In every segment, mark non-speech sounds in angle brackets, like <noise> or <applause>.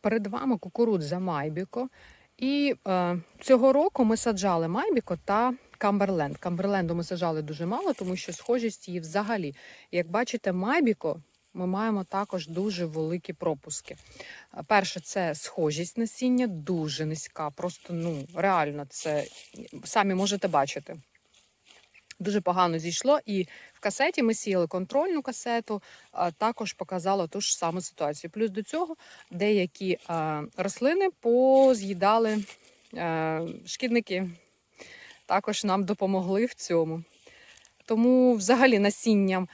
перед вами кукурудза Майбіко. І е, цього року ми саджали Майбіко та Камберленд. Камберленду ми саджали дуже мало, тому що схожість її взагалі. Як бачите, Майбіко ми маємо також дуже великі пропуски. Е, Перше, це схожість насіння, дуже низька. Просто ну реально, це самі можете бачити. Дуже погано зійшло, і в касеті ми сіяли контрольну касету, а також показало ту ж саму ситуацію. Плюс до цього деякі рослини поз'їдали шкідники. Також нам допомогли в цьому. Тому, взагалі, насінням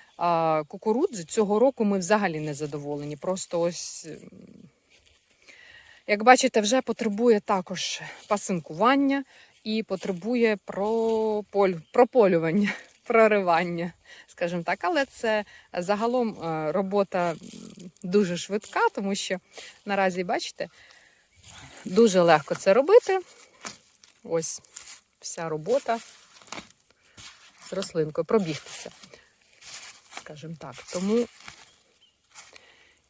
кукурудзи цього року ми взагалі не задоволені. Просто ось, як бачите, вже потребує також пасинкування і потребує прополювання, <laughs> проривання, скажімо так. Але це загалом е, робота дуже швидка, тому що наразі, бачите, дуже легко це робити. Ось вся робота з рослинкою, пробігтися, скажімо так. Тому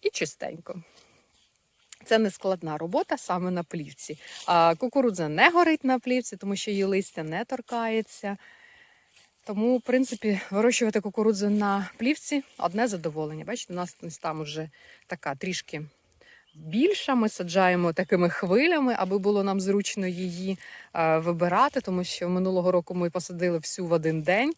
і чистенько. Це не складна робота саме на плівці. А кукурудза не горить на плівці, тому що її листя не торкається. Тому, в принципі, вирощувати кукурудзу на плівці одне задоволення. Бачите, у нас там вже така трішки більша. Ми саджаємо такими хвилями, аби було нам зручно її е, вибирати, тому що минулого року ми посадили всю в один день.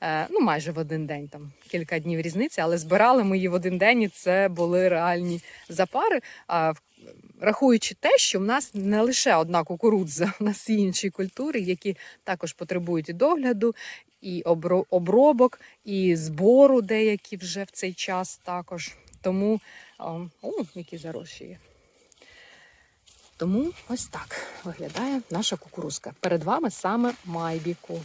Е, ну, майже в один день, там кілька днів різниці, але збирали ми її в один день, і це були реальні запари. А рахуючи те, що в нас не лише одна кукурудза, <laughs> у нас і інші культури, які також потребують і догляду, і обробок, і збору деякі вже в цей час також. Тому о, які зароші є. Тому ось так виглядає наша кукурузка. Перед вами саме майбіку.